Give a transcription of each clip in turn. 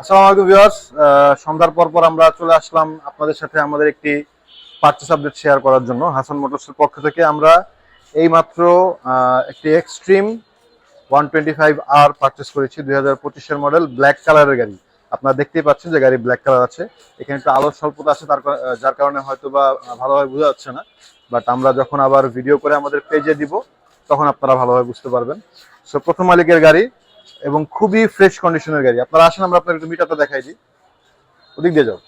আসসালামু আলাইকুম ভিউয়ার্স। সন্ধ্যার পর পর আমরা চলে আসলাম আপনাদের সাথে আমাদের একটি পার্চেস আপডেট শেয়ার করার জন্য। হাসান মোটরসের পক্ষ থেকে আমরা এইমাত্র আহ, একটি extreme one twenty five R purchase করেছি দুই হাজার পঁচিশের মডেল ব্ল্যাক কালারের গাড়ি। আপনারা দেখতেই পাচ্ছেন যে গাড়ি ব্ল্যাক কালার আছে। এখানে একটু আলোর স্বল্পতা আছে তার যার কারণে হয়তো বা ভালোভাবে বোঝা যাচ্ছে না। বাট আমরা যখন আবার ভিডিও করে আমাদের পেজে দিব তখন আপনারা ভালোভাবে বুঝতে পারবেন। সো প্রথম মালিকের গাড়ি এবং খুবই ফ্রেশ কন্ডিশনের গাড়ি। আপনারা আসেন আমরা আপনার একটু মিটারটা দেখাই দিই। ওদিক দিয়ে যাও।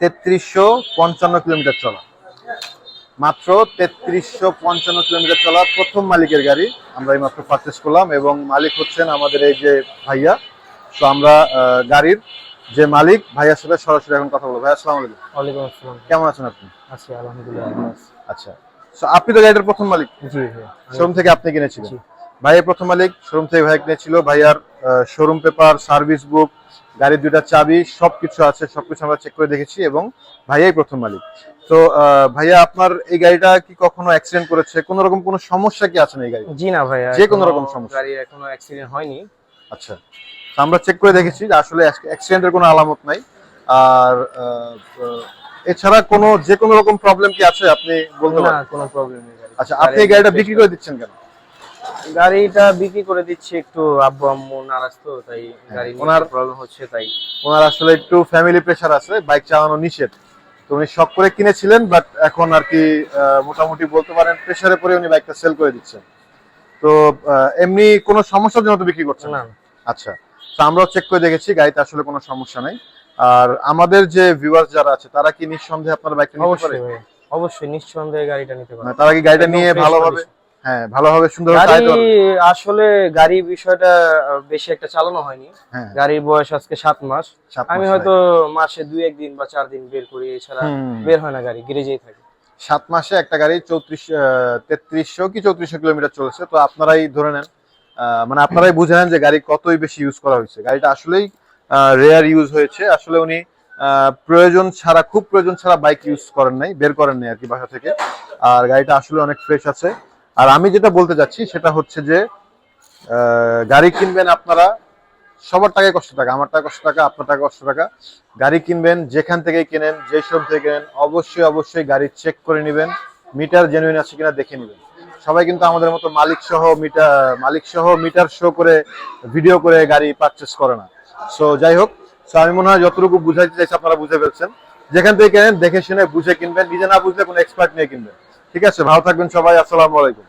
তেত্রিশশো পঞ্চান্ন কিলোমিটার চলা। মাত্র তেত্রিশশো পঞ্চান্ন কিলোমিটার চলা প্রথম মালিকের গাড়ি। আমরা এই মাত্র পারচেস করলাম এবং মালিক হচ্ছেন আমাদের এই যে ভাইয়া। তো আমরা গাড়ির যে মালিক ভাইয়ার সাথে সরাসরি এখন কথা বলব। ভাইয়া আসসালামু আলাইকুম। ওয়ালাইকুম আসসালাম। কেমন আছেন আপনি? আছি আলহামদুলিল্লাহ আচ্ছা। আপনি তো গাড়িটার প্রথম মালিক। শোরুম থেকে আপনি কিনেছিলেন। ভাইয়ের প্রথম মালিক শোরুম থেকে ভাই কিনেছিল। ভাইয়ার শোরুম পেপার সার্ভিস বুক গাড়ির দুইটা চাবি সবকিছু আছে সবকিছু আমরা চেক করে দেখেছি এবং ভাইয়াই প্রথম মালিক। তো ভাইয়া আপনার এই গাড়িটা কি কখনো অ্যাক্সিডেন্ট করেছে? কোন রকম কোনো সমস্যা কি আছে না এই গাড়ি জি না ভাইয়া যে কোনো রকম সমস্যা? গাড়ির এখনও অ্যাক্সিডেন্ট হয়নি। আচ্ছা। তো আমরা চেক করে দেখেছি। যে আসলে অ্যাক্সিডেন্টের কোনো আলামত নাই। আর এছাড়া কোনো যে কোনো রকম প্রবলেম কি আছে? আপনি বলতে না পারেন। কোনো প্রবলেম নেই আচ্ছা আপনি এই গাড়িটা বিক্রি করে দিচ্ছেন কেন? গাড়িটা বিক্রি করে দিচ্ছি একটু আব্বু আম্মু নারাজ তো তাই গাড়ি হ্যাঁ, ওনার- প্রবলেম হচ্ছে তাই। ওনার আসলে একটু ফ্যামিলি প্রেশার আছে বাইক চালানো নিষেধ। তো উনি শখ করে কিনেছিলেন বাট এখন আর কি মোটামুটি বলতে পারেন প্রেশারে পরে উনি বাইকটা সেল করে দিচ্ছেন। তো এমনি কোনো সমস্যার জন্য তো বিক্রি করছেন? না। না আচ্ছা তো আমরাও চেক করে দেখেছি গাড়িতে আসলে কোনো সমস্যা নাই। আর আমাদের যে ভিউয়ার্স যারা আছে তারা কি নিঃসন্দেহে আপনার বাইকটা নিতে পারে? অবশ্যই নিঃসন্দেহে গাড়িটা নিতে পারে। মানে তারা কি গাড়িটা নিয়ে ভালোভাবে হ্যাঁ ভালোভাবে সুন্দর গাড়ি আসলে গাড়ি বিষয়টা বেশি একটা চালানো হয়নি। হ্যাঁ। গাড়ির বয়স আজকে সাত মাস। আমি হয়তো মাসে দুই একদিন বা চার দিন বের করি এছাড়া বের হয় না গাড়ি গ্যারেজেই থাকে। সাত মাসে একটা গাড়ি চৌত্রিশ তেত্রিশশো কি চৌত্রিশশো কিলোমিটার চলেছে তো আপনারাই ধরে নেন। মানে আপনারাই বুঝে নেন যে গাড়ি কতই বেশি ইউজ করা হয়েছে। গাড়িটা আসলেই রেয়ার ইউজ হয়েছে। আসলে উনি প্রয়োজন ছাড়া, খুব প্রয়োজন ছাড়া বাইক ইউজ করেন নাই, বের করেন নাই আর কি বাসা থেকে। আর গাড়িটা আসলে অনেক ফ্রেশ আছে। আর আমি যেটা বলতে যাচ্ছি সেটা হচ্ছে যে গাড়ি কিনবেন আপনারা, সবার টাকায় কষ্ট টাকা, আমার টাকা কষ্ট টাকা, আপনার টাকা কষ্ট টাকা। গাড়ি কিনবেন, যেখান থেকে কিনেন যে শোরুম থেকে কিনেন, অবশ্যই অবশ্যই গাড়ি চেক করে নেবেন। মিটার জেনুইন আছে কিনা দেখে নেবেন। সবাই কিন্তু আমাদের মতো মালিক সহ মিটার, মালিক সহ মিটার শো করে ভিডিও করে গাড়ি পারচেস করে না। সো যাই হোক সো আমি মনে হয় যতটুকু বুঝাইতে চাইছি আপনারা বুঝে ফেলছেন। যেখান থেকে দেখে শুনে, বুঝে কিনবেন, নিজে না বুঝলে কোনো এক্সপার্ট নিয়ে কিনবেন। ঠিক আছে, ভালো থাকবেন সবাই, আসসালামু আলাইকুম।